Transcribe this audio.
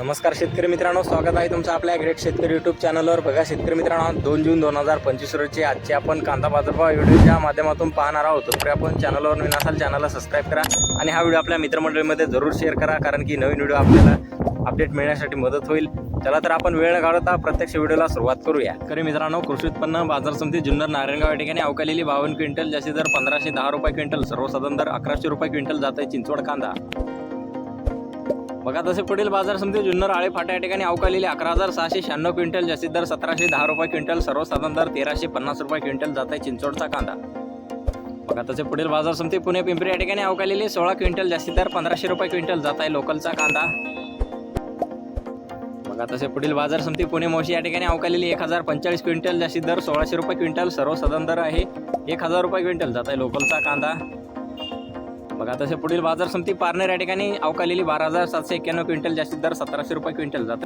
नमस्कार शेतकरी मित्रांनो स्वागत आहे तुमचं आपल्या ग्रेट शेतकरी युट्यूब चॅनलवर बघा शेतकरी मित्रांनो दोन जून दोन हजार पंचवीस रोजी आजचे आपण कांदा बाजारभाव व्हिडिओच्या माध्यमातून पाहणार आहोत. तर आपण चॅनलवर नवीन असाल चॅनलला सबस्क्राईब करा आणि हा व्हिडिओ आपल्या मित्रमंडळीमध्ये जरूर शेअर करा कारण की नवीन व्हिडिओ आपल्याला अपडेट मिळण्यासाठी मदत होईल. चला तर आपण वेळ न घालवता प्रत्यक्ष व्हिडिओला सुरुवात करूया. खरे मित्रांनो कृषी उत्पन्न बाजार समिती जुन्नर नारायणगाव या ठिकाणी अवकालेली बावन्न क्विंटल जास्ती दर पंधराशे दहा रुपये क्विंटल सर्वसाधारण दर अकराशे रुपये क्विंटल जात आहे चिंचवड कांदा. बघा तसे पुढील बाजार समिती जुन्नर आळे फाटा या ठिकाणी अवकालेली अकरा हजार सहाशे शहाण्णव क्विंटल जास्तीत दर सतराशे दहा रुपये क्विंटल सर्वसाधारण दर तेराशे पन्नास रुपये क्विंटल जात आहे चिंचोडचा कांदा. बघा तसे पुढील बाजार समिती पुणे पिंपरी या ठिकाणी अवकालेली सोळा क्विंटल जास्तीत दर पंधराशे रुपये क्विंटल जात आहे लोकलचा कांदा. बघा तसे पुढील बाजार समिती पुणे मोशी या ठिकाणी अवकालेली एक हजार पंचेचाळीस क्विंटल जास्तीत दर सोळाशे रुपये क्विंटल सर्वसाधारण दर आहे एक हजार रुपये क्विंटल जात आहे लोकलचा कांदा. बघा तसे पुढील बाजार समिती पारनेर या ठिकाणी अवकालेली बारा हजार सातशे एक्क्याण्णव क्विंटल जास्तीत दर सतराशे रुपये क्विंटल जात.